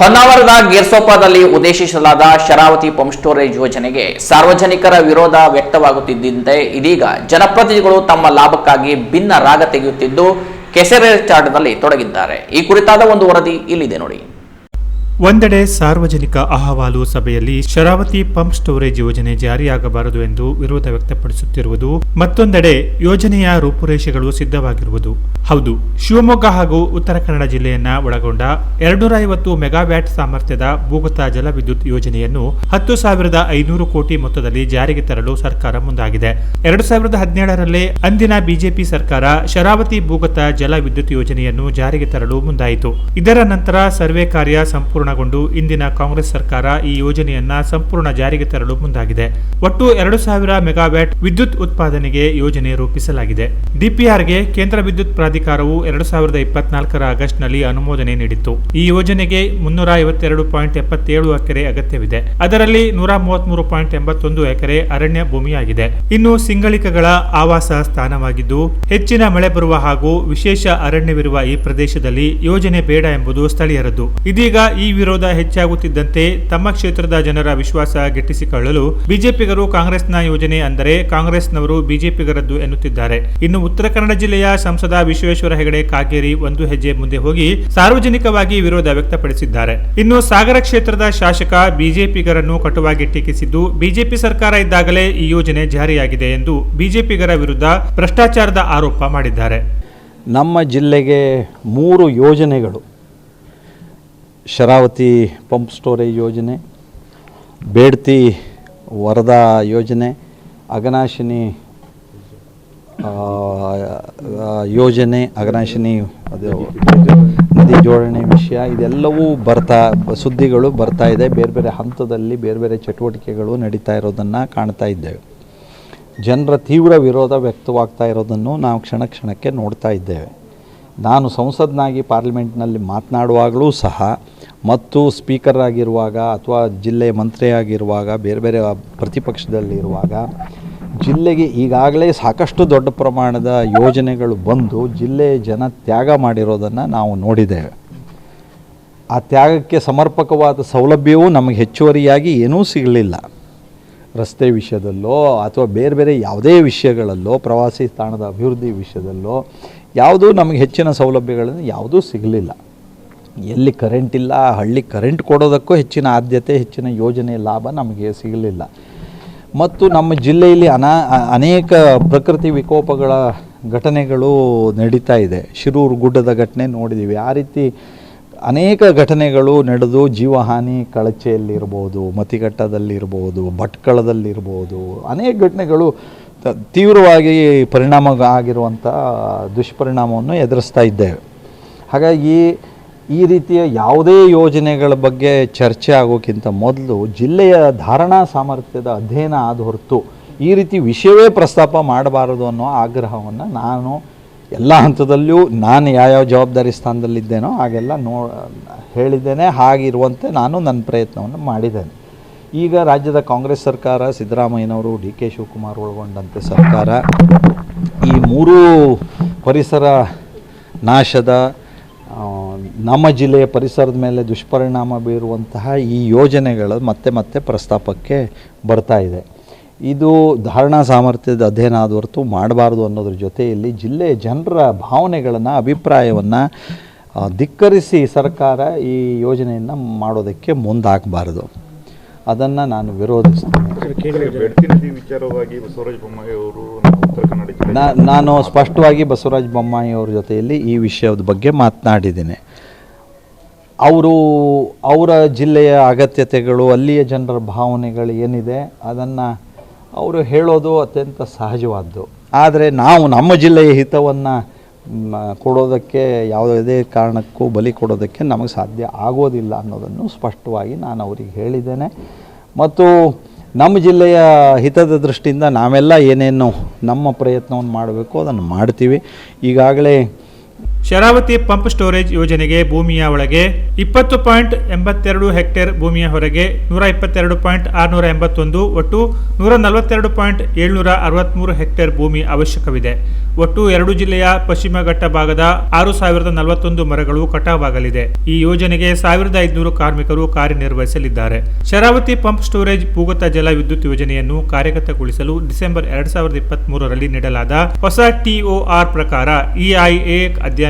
ಹೊನ್ನಾವರದ ಗೇರ್ಸೋಪಾದಲ್ಲಿ ಉದ್ದೇಶಿಸಲಾದ Sharavati pump storage ಯೋಜನೆಗೆ ಸಾರ್ವಜನಿಕರ ವಿರೋಧ ವ್ಯಕ್ತವಾಗುತ್ತಿದ್ದಂತೆ ಇದೀಗ ಜನಪ್ರತಿನಿಧಿಗಳು ತಮ್ಮ ಲಾಭಕ್ಕಾಗಿ ಭಿನ್ನ ರಾಗ ತೆಗೆಯುತ್ತಿದ್ದು ಕೆಸರೆಚಾಟದಲ್ಲಿ ತೊಡಗಿದ್ದಾರೆ. ಈ ಕುರಿತಾದ ಒಂದು ವರದಿ ಇಲ್ಲಿದೆ ನೋಡಿ. ಒಂದೆಡೆ ಸಾರ್ವಜನಿಕ ಅಹವಾಲು ಸಭೆಯಲ್ಲಿ ಶರಾವತಿ ಪಂಪ್ ಸ್ಟೋರೇಜ್ ಯೋಜನೆ ಜಾರಿಯಾಗಬಾರದು ಎಂದು ವಿರೋಧ ವ್ಯಕ್ತಪಡಿಸುತ್ತಿರುವುದು ಮತ್ತೊಂದೆಡೆ ಯೋಜನೆಯ ರೂಪುರೇಷೆಗಳು ಸಿದ್ಧವಾಗಿರುವುದು. ಹೌದು, ಶಿವಮೊಗ್ಗ ಹಾಗೂ ಉತ್ತರ ಕನ್ನಡ ಜಿಲ್ಲೆಯನ್ನ ಒಳಗೊಂಡ ಎರಡುನೂರ ಐವತ್ತು ಮೆಗಾವ್ಯಾಟ್ ಸಾಮರ್ಥ್ಯದ ಭೂಗತ ಜಲವಿದ್ಯುತ್ ಯೋಜನೆಯನ್ನು ಹತ್ತು ಸಾವಿರದ ಐನೂರು ಕೋಟಿ ಮೊತ್ತದಲ್ಲಿ ಜಾರಿಗೆ ತರಲು ಸರ್ಕಾರ ಮುಂದಾಗಿದೆ. ಎರಡು ಸಾವಿರದ ಹದಿನೇಳರಲ್ಲೇ ಅಂದಿನ ಬಿಜೆಪಿ ಸರ್ಕಾರ ಶರಾವತಿ ಭೂಗತ ಜಲ ವಿದ್ಯುತ್ ಯೋಜನೆಯನ್ನು ಜಾರಿಗೆ ತರಲು ಮುಂದಾಯಿತು. ಇದರ ನಂತರ ಸರ್ವೆ ಕಾರ್ಯ ಸಂಪೂರ್ಣಗೊಂಡು ಇಂದಿನ ಕಾಂಗ್ರೆಸ್ ಸರ್ಕಾರ ಈ ಯೋಜನೆಯನ್ನ ಸಂಪೂರ್ಣ ಜಾರಿಗೆ ತರಲು ಮುಂದಾಗಿದೆ. ಒಟ್ಟು ಎರಡು ಸಾವಿರ ಮೆಗಾವ್ಯಾಟ್ ವಿದ್ಯುತ್ ಉತ್ಪಾದನೆಗೆ ಯೋಜನೆ ರೂಪಿಸಲಾಗಿದೆ. ಡಿಪಿಆರ್ಗೆ ಕೇಂದ್ರ ವಿದ್ಯುತ್ ಪ್ರಾಧಿಕಾರವು ಎರಡು ಸಾವಿರದ ಇಪ್ಪತ್ನಾಲ್ಕರ ಆಗಸ್ಟ್ನಲ್ಲಿ ಅನುಮೋದನೆ ನೀಡಿತ್ತು. ಈ ಯೋಜನೆಗೆ ಮುನ್ನೂರ ಐವತ್ತೆರಡು ಪಾಯಿಂಟ್ ಎಪ್ಪತ್ತೇಳು ಎಕರೆ ಅಗತ್ಯವಿದೆ. ಅದರಲ್ಲಿ ನೂರ ಮೂವತ್ಮೂರು ಪಾಯಿಂಟ್ ಎಂಬತ್ತೊಂದು ಎಕರೆ ಅರಣ್ಯ ಭೂಮಿಯಾಗಿದೆ. ಇನ್ನು ಸಿಂಗಳಿಕಗಳ ಆವಾಸ ಸ್ಥಾನವಾಗಿದ್ದು, ಹೆಚ್ಚಿನ ಮಳೆ ಬರುವ ಹಾಗೂ ವಿಶೇಷ ಅರಣ್ಯವಿರುವ ಈ ಪ್ರದೇಶದಲ್ಲಿ ಯೋಜನೆ ಬೇಡ ಎಂಬುದು ಸ್ಥಳೀಯರದ್ದು. ಇದೀಗ ಈ ವಿರೋಧ ಹೆಚ್ಚಾಗುತ್ತಿದ್ದಂತೆ ತಮ್ಮ ಕ್ಷೇತ್ರದ ಜನರ ವಿಶ್ವಾಸ ಗಿಟ್ಟಿಸಿಕೊಳ್ಳಲು ಬಿಜೆಪಿಗರು ಕಾಂಗ್ರೆಸ್ನ ಯೋಜನೆ ಅಂದರೆ ಕಾಂಗ್ರೆಸ್ನವರು ಬಿಜೆಪಿಗರದ್ದು ಎನ್ನುತ್ತಿದ್ದಾರೆ. ಇನ್ನು ಉತ್ತರ ಕನ್ನಡ ಜಿಲ್ಲೆಯ ಸಂಸದ ವಿಶ್ವೇಶ್ವರ ಹೆಗಡೆ ಕಾಗೇರಿ ಒಂದು ಹೆಜ್ಜೆ ಮುಂದೆ ಹೋಗಿ ಸಾರ್ವಜನಿಕವಾಗಿ ವಿರೋಧ ವ್ಯಕ್ತಪಡಿಸಿದ್ದಾರೆ. ಇನ್ನು ಸಾಗರ ಕ್ಷೇತ್ರದ ಶಾಸಕ ಬಿಜೆಪಿಗರನ್ನು ಕಟುವಾಗಿ ಟೀಕಿಸಿದ್ದು, ಬಿಜೆಪಿ ಸರ್ಕಾರ ಇದ್ದಾಗಲೇ ಈ ಯೋಜನೆ ಜಾರಿಯಾಗಿದೆ ಎಂದು ಬಿಜೆಪಿಗರ ವಿರುದ್ಧ ಭ್ರಷ್ಟಾಚಾರದ ಆರೋಪ ಮಾಡಿದ್ದಾರೆ. ನಮ್ಮ ಜಿಲ್ಲೆಗೆ ಮೂರು ಯೋಜನೆಗಳು. ಶರಾವತಿ ಪಂಪ್ ಸ್ಟೋರೇಜ್ ಯೋಜನೆ, ಬೇಡ್ತಿ ವರದಾ ಯೋಜನೆ, ಅಗನಾಶಿನಿ ಯೋಜನೆ, ಅಗನಾಶಿನಿ ನದಿ ಜೋಡಣೆ ವಿಷಯ, ಇದೆಲ್ಲವೂ ಬರ್ತಾ, ಸುದ್ದಿಗಳು ಬರ್ತಾ ಇದೆ. ಬೇರೆ ಬೇರೆ ಹಂತದಲ್ಲಿ ಬೇರೆ ಬೇರೆ ಚಟುವಟಿಕೆಗಳು ನಡೀತಾ ಇರೋದನ್ನು ಕಾಣ್ತಾ ಇದ್ದೇವೆ. ಜನರ ತೀವ್ರ ವಿರೋಧ ವ್ಯಕ್ತವಾಗ್ತಾ ಇರೋದನ್ನು ನಾವು ಕ್ಷಣ ಕ್ಷಣಕ್ಕೆ ನೋಡ್ತಾ ಇದ್ದೇವೆ. ನಾನು ಸಂಸದ್ನಾಗಿ ಪಾರ್ಲಿಮೆಂಟ್ನಲ್ಲಿ ಮಾತನಾಡುವಾಗಲೂ ಸಹ ಮತ್ತು ಸ್ಪೀಕರ್ ಆಗಿರುವಾಗ ಅಥವಾ ಜಿಲ್ಲೆ ಮಂತ್ರಿಯಾಗಿರುವಾಗ, ಬೇರೆ ಬೇರೆ ಪ್ರತಿಪಕ್ಷದಲ್ಲಿರುವಾಗ ಜಿಲ್ಲೆಗೆ ಈಗಾಗಲೇ ಸಾಕಷ್ಟು ದೊಡ್ಡ ಪ್ರಮಾಣದ ಯೋಜನೆಗಳು ಬಂದು ಜಿಲ್ಲೆಯ ಜನ ತ್ಯಾಗ ಮಾಡಿರೋದನ್ನು ನಾವು ನೋಡಿದ್ದೇವೆ. ಆ ತ್ಯಾಗಕ್ಕೆ ಸಮರ್ಪಕವಾದ ಸೌಲಭ್ಯವೂ ನಮಗೆ ಹೆಚ್ಚುವರಿಯಾಗಿ ಏನೂ ಸಿಗಲಿಲ್ಲ. ರಸ್ತೆ ವಿಷಯದಲ್ಲೋ ಅಥವಾ ಬೇರೆ ಬೇರೆ ಯಾವುದೇ ವಿಷಯಗಳಲ್ಲೋ, ಪ್ರವಾಸಿ ತಾಣದ ಅಭಿವೃದ್ಧಿ ವಿಷಯದಲ್ಲೋ ಯಾವುದೂ ನಮಗೆ ಹೆಚ್ಚಿನ ಸೌಲಭ್ಯಗಳನ್ನು ಯಾವುದೂ ಸಿಗಲಿಲ್ಲ. ಎಲ್ಲಿ ಕರೆಂಟ್ ಇಲ್ಲ, ಹಳ್ಳಿ ಕರೆಂಟ್ ಕೊಡೋದಕ್ಕೂ ಹೆಚ್ಚಿನ ಆದ್ಯತೆ, ಹೆಚ್ಚಿನ ಯೋಜನೆ, ಲಾಭ ನಮಗೆ ಸಿಗಲಿಲ್ಲ. ಮತ್ತು ನಮ್ಮ ಜಿಲ್ಲೆಯಲ್ಲಿ ಅನಾ ಅನೇಕ ಪ್ರಕೃತಿ ವಿಕೋಪಗಳ ಘಟನೆಗಳು ನಡೀತಾ ಇದೆ. ಶಿರೂರು ಗುಡ್ಡದ ಘಟನೆ ನೋಡಿದ್ದೀವಿ. ಆ ರೀತಿ ಅನೇಕ ಘಟನೆಗಳು ನಡೆದು ಜೀವಹಾನಿ ಕಳಚೆಯಲ್ಲಿರ್ಬೋದು, ಮತಿಘಟ್ಟದಲ್ಲಿರ್ಬೋದು, ಭಟ್ಕಳದಲ್ಲಿರ್ಬೋದು, ಅನೇಕ ಘಟನೆಗಳು ತೀವ್ರವಾಗಿ ಪರಿಣಾಮ ಆಗಿರುವಂಥ ದುಷ್ಪರಿಣಾಮವನ್ನು ಎದುರಿಸ್ತಾ ಇದ್ದೇವೆ. ಹಾಗಾಗಿ ಈ ರೀತಿಯ ಯಾವುದೇ ಯೋಜನೆಗಳ ಬಗ್ಗೆ ಚರ್ಚೆ ಆಗೋಕ್ಕಿಂತ ಮೊದಲು ಜಿಲ್ಲೆಯ ಧಾರಣಾ ಸಾಮರ್ಥ್ಯದ ಅಧ್ಯಯನ ಆದ ಹೊರತು ಈ ರೀತಿ ವಿಷಯವೇ ಪ್ರಸ್ತಾಪ ಮಾಡಬಾರದು ಅನ್ನೋ ಆಗ್ರಹವನ್ನು ನಾನು ಎಲ್ಲ ಹಂತದಲ್ಲೂ ನಾನು ಯಾವ್ಯಾವ ಜವಾಬ್ದಾರಿ ಸ್ಥಾನದಲ್ಲಿದ್ದೇನೋ ಹಾಗೆಲ್ಲ ನೋ ಹೇಳಿದ್ದೇನೆ, ಹಾಗಿರುವಂತೆ ನಾನು ನನ್ನ ಪ್ರಯತ್ನವನ್ನು ಮಾಡಿದ್ದೇನೆ. ಈಗ ರಾಜ್ಯದ ಕಾಂಗ್ರೆಸ್ ಸರ್ಕಾರ ಸಿದ್ದರಾಮಯ್ಯನವರು ಡಿ ಕೆ ಶಿವಕುಮಾರ್ ಒಳಗೊಂಡಂತೆ ಸರ್ಕಾರ. ಈ ಮೂರೂ ಪರಿಸರ ನಾಶದ ನಮ್ಮ ಜಿಲ್ಲೆಯ ಪರಿಸರದ ಮೇಲೆ ದುಷ್ಪರಿಣಾಮ ಬೀರುವಂತಹ ಈ ಯೋಜನೆಗಳು ಮತ್ತೆ ಮತ್ತೆ ಪ್ರಸ್ತಾಪಕ್ಕೆ ಬರ್ತಾ ಇದೆ. ಇದು ಧಾರಣಾ ಸಾಮರ್ಥ್ಯದ ಅಧ್ಯಯನ ಆದ ಹೊರತು ಮಾಡಬಾರ್ದು ಅನ್ನೋದ್ರ ಜೊತೆಯಲ್ಲಿ ಜಿಲ್ಲೆಯ ಜನರ ಭಾವನೆಗಳನ್ನು, ಅಭಿಪ್ರಾಯವನ್ನು ಧಿಕ್ಕರಿಸಿ ಸರ್ಕಾರ ಈ ಯೋಜನೆಯನ್ನು ಮಾಡೋದಕ್ಕೆ ಮುಂದಾಗಬಾರ್ದು. ಅದನ್ನು ನಾನು ವಿರೋಧಿಸ್ತೇನೆ. ವಿಚಾರವಾಗಿ ಬಸವರಾಜ ಬೊಮ್ಮಾಯಿ ಅವರು ಉತ್ತರ ಕನ್ನಡ ನಾನು ಸ್ಪಷ್ಟವಾಗಿ ಬಸವರಾಜ ಬೊಮ್ಮಾಯಿ ಅವ್ರ ಜೊತೆಯಲ್ಲಿ ಈ ವಿಷಯದ ಬಗ್ಗೆ ಮಾತನಾಡಿದ್ದೇನೆ. ಅವರು ಅವರ ಜಿಲ್ಲೆಯ ಅಗತ್ಯತೆಗಳು ಅಲ್ಲಿಯ ಜನರ ಭಾವನೆಗಳು ಏನಿದೆ ಅದನ್ನು ಅವರು ಹೇಳೋದು ಅತ್ಯಂತ ಸಹಜವಾದ್ದು. ಆದರೆ ನಾವು ನಮ್ಮ ಜಿಲ್ಲೆಯ ಹಿತವನ್ನು ಕೊಡೋದಕ್ಕೆ ಯಾವುದೇ ಕಾರಣಕ್ಕೂ ಬಲಿ ಕೊಡೋದಕ್ಕೆ ನಮಗೆ ಸಾಧ್ಯ ಆಗೋದಿಲ್ಲ ಅನ್ನೋದನ್ನು ಸ್ಪಷ್ಟವಾಗಿ ನಾನು ಅವರಿಗೆ ಹೇಳಿದ್ದೇನೆ. ಮತ್ತು ನಮ್ಮ ಜಿಲ್ಲೆಯ ಹಿತದ ದೃಷ್ಟಿಯಿಂದ ನಾವೆಲ್ಲ ಏನೇನು ನಮ್ಮ ಪ್ರಯತ್ನವನ್ನು ಮಾಡಬೇಕು ಅದನ್ನು ಮಾಡ್ತೀವಿ. ಈಗಾಗಲೇ ಶರಾವತಿ ಪಂಪ್ ಸ್ಟೋರೇಜ್ ಯೋಜನೆಗೆ ಭೂಮಿಯ ಒಳಗೆ ಇಪ್ಪತ್ತು ಪಾಯಿಂಟ್ ಎಂಬತ್ತೆರಡು ಹೆಕ್ಟೇರ್ ಭೂಮಿಯ ಹೊರಗೆ ನೂರ ಇಪ್ಪತ್ತೆರಡು ಪಾಯಿಂಟ್ ಆರುನೂರ ಎಂಬತ್ತೊಂದು ಒಟ್ಟು ನೂರ ನಲವತ್ತೆರಡು ಪಾಯಿಂಟ್ ಏಳ್ನೂರ ಅರವತ್ಮೂರು ಹೆಕ್ಟೇರ್ ಭೂಮಿ ಅವಶ್ಯಕವಿದೆ. ಒಟ್ಟು ಎರಡು ಜಿಲ್ಲೆಯ ಪಶ್ಚಿಮ ಘಟ್ಟ ಭಾಗದ ಆರು ಸಾವಿರದ ನಲವತ್ತೊಂದು ಮರಗಳು ಕಟಾವಾಗಲಿದೆ. ಈ ಯೋಜನೆಗೆ ಸಾವಿರದ ಐದುನೂರು ಕಾರ್ಮಿಕರು ಕಾರ್ಯನಿರ್ವಹಿಸಲಿದ್ದಾರೆ. ಶರಾವತಿ ಪಂಪ್ ಸ್ಟೋರೇಜ್ ಭೂಗತ ಜಲ ವಿದ್ಯುತ್ ಯೋಜನೆಯನ್ನು ಕಾರ್ಯಗತಗೊಳಿಸಲು ಡಿಸೆಂಬರ್ ಎರಡ್ ಸಾವಿರದ ಇಪ್ಪತ್ತ್ ಮೂರರಲ್ಲಿ ನೀಡಲಾದ ಹೊಸ ಟಿಒಆರ್ ಪ್ರಕಾರ ಇಐಎ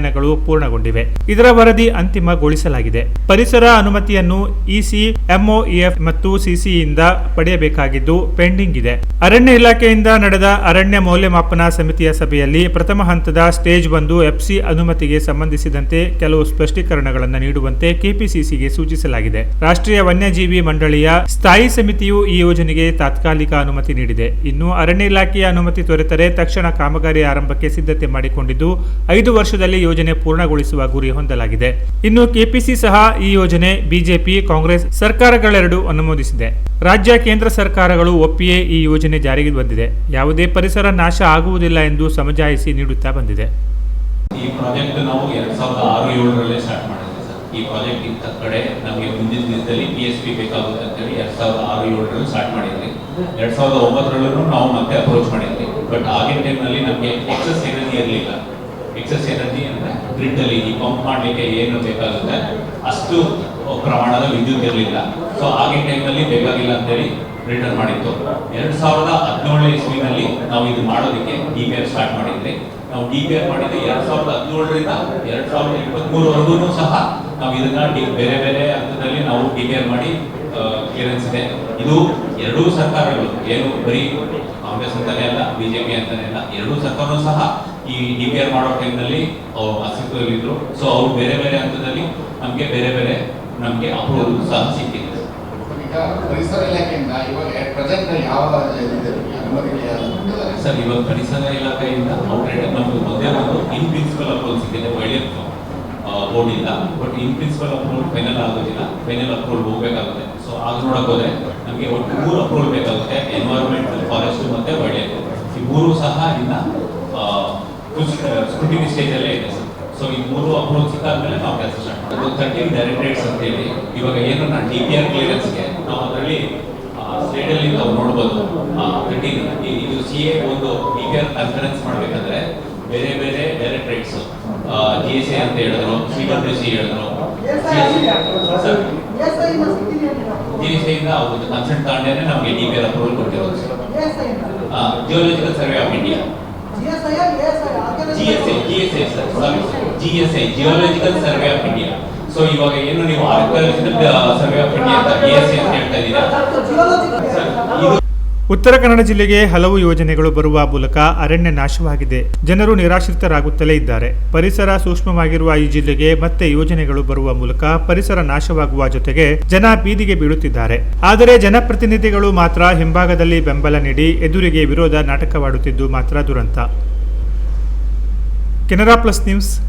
ಅಧ್ಯಯನಗಳು ಪೂರ್ಣಗೊಂಡಿವೆ. ಇದರ ವರದಿ ಅಂತಿಮಗೊಳಿಸಲಾಗಿದೆ. ಪರಿಸರ ಅನುಮತಿಯನ್ನು ಇಸಿ, ಎಂಒಇಎಫ್ ಮತ್ತು ಸಿಸಿಯಿಂದ ಪಡೆಯಬೇಕಾಗಿದ್ದು ಪೆಂಡಿಂಗ್ ಇದೆ. ಅರಣ್ಯ ಇಲಾಖೆಯಿಂದ ನಡೆದ ಅರಣ್ಯ ಮೌಲ್ಯಮಾಪನ ಸಮಿತಿಯ ಸಭೆಯಲ್ಲಿ ಪ್ರಥಮ ಹಂತದ ಸ್ಟೇಜ್ ಒಂದು ಎಫ್ಸಿ ಅನುಮತಿಗೆ ಸಂಬಂಧಿಸಿದಂತೆ ಕೆಲವು ಸ್ಪಷ್ಟೀಕರಣಗಳನ್ನು ನೀಡುವಂತೆ ಕೆಪಿಸಿಸಿಗೆ ಸೂಚಿಸಲಾಗಿದೆ. ರಾಷ್ಟ್ರೀಯ ವನ್ಯಜೀವಿ ಮಂಡಳಿಯ ಸ್ಥಾಯಿ ಸಮಿತಿಯು ಈ ಯೋಜನೆಗೆ ತಾತ್ಕಾಲಿಕ ಅನುಮತಿ ನೀಡಿದೆ. ಇನ್ನು ಅರಣ್ಯ ಇಲಾಖೆಯ ಅನುಮತಿ ದೊರೆತರೆ ತಕ್ಷಣ ಕಾಮಗಾರಿ ಆರಂಭಕ್ಕೆ ಸಿದ್ಧತೆ ಮಾಡಿಕೊಂಡಿದ್ದು, ಐದು ವರ್ಷದಲ್ಲಿ ಯೋಜನೆ ಪೂರ್ಣಗೊಳಿಸುವ ಗುರಿ ಹೊಂದಲಾಗಿದೆ. ಇನ್ನು ಕೆಪಿಸಿ ಸಹ ಈ ಯೋಜನೆ ಬಿಜೆಪಿ, ಕಾಂಗ್ರೆಸ್ ಸರ್ಕಾರಗಳೆರಡು ಅನುಮೋದಿಸಿದೆ. ರಾಜ್ಯ, ಕೇಂದ್ರ ಸರ್ಕಾರಗಳು ಒಪ್ಪಿಯೇ ಈ ಯೋಜನೆ ಜಾರಿಗೆ ಬಂದಿದೆ. ಯಾವುದೇ ಪರಿಸರ ನಾಶ ಆಗುವುದಿಲ್ಲ ಎಂದು ಸಮಜಾಯಿಸಿ ನೀಡುತ್ತಾ ಬಂದಿದೆ. ಈ ಪ್ರಾಜೆಕ್ಟ್ ನಾವು ಎರಡ್ ಸಾವಿರದ ಆರು ಏಳರಲ್ಲೇ ಸ್ಟಾರ್ಟ್ ಮಾಡಿದ್ವಿ ಸರ್. ಈ ಪ್ರಾಜೆಕ್ಟ್ ಇದ್ದ ಕಡೆ ನಮಗೆ ಮುಂದಿನ ದಿನದಲ್ಲಿ ಪಿ ಎಸ್ ಪಿ ಬೇಕಾಗುತ್ತೆ ಅಂತೇಳಿ ಎರಡ್ ಸಾವಿರದ ಆರು ಏಳರಲ್ಲಿ ಸ್ಟಾರ್ಟ್ ಮಾಡಿದ್ವಿ. ಎರಡ್ ಸಾವಿರದ ಒಂಬತ್ತರಲ್ಲೂ ನಾವು ಮತ್ತೆ ಅಪ್ರೋಚ್ ಮಾಡಿದ್ವಿ. ಬಟ್ ಆಗಿನ ಟೈಮ್ನಲ್ಲಿ ನಮಗೆ ಎಕ್ಸಸ್ ಏನೇ ಇರಲಿಲ್ಲ. ಎಕ್ಸಸ್ ಎನರ್ಜಿ ಅಂದರೆ ಗ್ರಿಡ್ ಅಲ್ಲಿ ಈ ಪಂಪ್ ಮಾಡಲಿಕ್ಕೆ ಏನು ಬೇಕಾಗುತ್ತೆ? ಅಷ್ಟು ಪ್ರಮಾಣದ ವಿದ್ಯುತ್ ಇರಲಿಲ್ಲ. ಸೊ ಆಗಿನ ಟೈಮಲ್ಲಿ ಬೇಕಾಗಿಲ್ಲ ಅಂತೇಳಿ ರಿಟರ್ನ್ ಮಾಡಿತ್ತು. ಎರಡು ಸಾವಿರದ ಹದಿನೇಳನೇ ಇಸ್ವಿನಲ್ಲಿ ನಾವು ಇದು ಮಾಡೋದಕ್ಕೆ ಡಿ ಪಿ ಆರ್ ಸ್ಟಾರ್ಟ್ ಮಾಡಿದ್ವಿ. ನಾವು ಡಿ ಪಿ ಆರ್ ಮಾಡಿದ್ದು ಎರಡು ಸಾವಿರದ ಹದಿನೇಳರಿಂದ ಎರಡು ಸಾವಿರದ ಇಪ್ಪತ್ತ್ಮೂರವರೆಗೂ ಸಹ ನಾವು ಇದನ್ನ ಡಿ- ಬೇರೆ ಬೇರೆ ಹಂತದಲ್ಲಿ ನಾವು ಡಿ ಪಿ ಆರ್ ಮಾಡಿ ಕ್ಲಿಯರೆನ್ಸ್ ಇದೆ. ಇದು ಎರಡೂ ಸರ್ಕಾರಗಳು, ಏನು ಬರೀ ಕಾಂಗ್ರೆಸ್ ಅಂತಲೇ ಅಲ್ಲ ಬಿಜೆಪಿ ಅಂತಲೇ ಅಲ್ಲ, ಎರಡೂ ಸರ್ಕಾರವೂ ಸಹ ಈ ಡಿ ಪಿ ಆರ್ ಮಾಡೋ ಟೈಮ್ನಲ್ಲಿ ಅವ್ರು ಅಸ್ತಿತ್ವದಲ್ಲಿದ್ದರು ಸೊ ಅವ್ರು ಬೇರೆ ಬೇರೆ ಹಂತದಲ್ಲಿ ನಮಗೆ ಬೇರೆ ಬೇರೆ ನಮಗೆ ಅಪ್ರೂವಲ್ ಸಹ ಸಿಕ್ಕಿದೆ. ಪರಿಸರ ಇಲಾಖೆಯಿಂದ ಇವಾಗ ಪ್ರೆಸೆಂಟ್ ಯಾವ? ಸರ್ ಇವಾಗ ಪರಿಸರ ಇಲಾಖೆಯಿಂದ ಔಟ್ರೇಟ್ ನಮ್ಗೆ ಮೊದಲೇ ಒಂದು ಇನ್ ಪ್ರಿನ್ಸಿಪಲ್ ಅಪ್ರೂವಲ್ ಸಿಕ್ಕಿದೆ ಒಳ್ಳೆ ಬೋರ್ಡ್ ಇಲ್ಲ but in principle approval final ಆಗೋದಿಲ್ಲ. ಫೈನಲ್ ಅಪ್ರೂವಲ್ ಹೋಗ್ಬೇಕಾಗುತ್ತೆ. ಸೊ ಆಗ ನೋಡಕ್ ಹೋದ್ರೆ ನಮಗೆ ಒಟ್ಟು ಮೂರು ಅಪ್ರೂವಲ್ ಬೇಕಾಗುತ್ತೆ. ಎನ್ವೈರನ್ಮೆಂಟ್ ಫಾರೆಸ್ಟ್ ಮತ್ತೆ ಒಳ್ಳೆ ಈ ಮೂರು ಸಹ ಇನ್ನ ಸ್ಕ್ರೂಟಿನಿ ಸ್ಟೇಜ್ ಅಲ್ಲೇ ಇದೆ ಸರ್ ಸೊ ಈ ಮೂರು ಅಪ್ರೋಚ್ ಸಿಕ್ಕಾದ್ಮೇಲೆ ನಾವು ಕೆಲಸ ಸ್ಟಾರ್ಟ್ ಮಾಡೋದು ತರ್ಟೀನ್ ಡೈರೆಕ್ಟರೇಟ್ಸ್ ಅಂತ ಹೇಳಿ ಇವಾಗ ಏನು ನಾನು ಡಿ ಪಿ ಆರ್ ಕ್ಲಿಯರೆನ್ಸ್ಗೆ ನಾವು ಅದರಲ್ಲಿ ಸ್ಟೇಟ್ ಅಲ್ಲಿ ನಾವು ನೋಡ್ಬೋದು ತರ್ಟೀನ್ ಇದು ಸಿ ಎ ಒಂದು ಡಿ ಪಿ ಆರ್ ಕನ್ಫರೆನ್ಸ್ ಮಾಡಬೇಕಂದ್ರೆ ಬೇರೆ ಬೇರೆ ಡೈರೆಕ್ಟ್ರೇಟ್ಸ್ ಜಿ ಎಸ್ ಎ ಅಂತ ಹೇಳಿದ್ರು ಸಿ ಡಬ್ಲ್ಯೂ ಸಿ ಹೇಳಿದ್ರು ಎ ಇಂದ ಅವ್ರದ್ದು ಕನ್ಸಲ್ಟ್ ತಗೊಂಡೇನೆ ನಮಗೆ ಡಿ ಪಿ ಆರ್ ಅಪ್ರೂವಲ್ ಕೊಟ್ಟಿರೋದು geological survey of India G S I G S I sir geological survey of India so ಇವಾಗ ಏನು ನೀವು ಆರ್ಕಿಯಾಲಜಿಕಲ್ ಸರ್ವೆ ಆಫ್ ಇಂಡಿಯಾ ಅಂತ ಜಿ ಎಸ್ ಐ ಅಂತ ಹೇಳ್ತಾ ಇದ್ದೀರಾ? ಉತ್ತರ ಕನ್ನಡ ಜಿಲ್ಲೆಗೆ ಹಲವು ಯೋಜನೆಗಳು ಬರುವ ಮೂಲಕ ಅರಣ್ಯ ನಾಶವಾಗಿದೆ. ಜನರು ನಿರಾಶ್ರಿತರಾಗುತ್ತಲೇ ಇದ್ದಾರೆ. ಪರಿಸರ ಸೂಕ್ಷ್ಮವಾಗಿರುವ ಈ ಜಿಲ್ಲೆಗೆ ಮತ್ತೆ ಯೋಜನೆಗಳು ಬರುವ ಮೂಲಕ ಪರಿಸರ ನಾಶವಾಗುವ ಜೊತೆಗೆ ಜನ ಬೀದಿಗೆ ಬೀಳುತ್ತಿದ್ದಾರೆ. ಆದರೆ ಜನಪ್ರತಿನಿಧಿಗಳು ಮಾತ್ರ ಹಿಂಭಾಗದಲ್ಲಿ ಬೆಂಬಲ ನೀಡಿ ಎದುರಿಗೆ ವಿರೋಧ ನಾಟಕವಾಡುತ್ತಿದ್ದು ಮಾತ್ರ ದುರಂತ. Canara plus news Karwar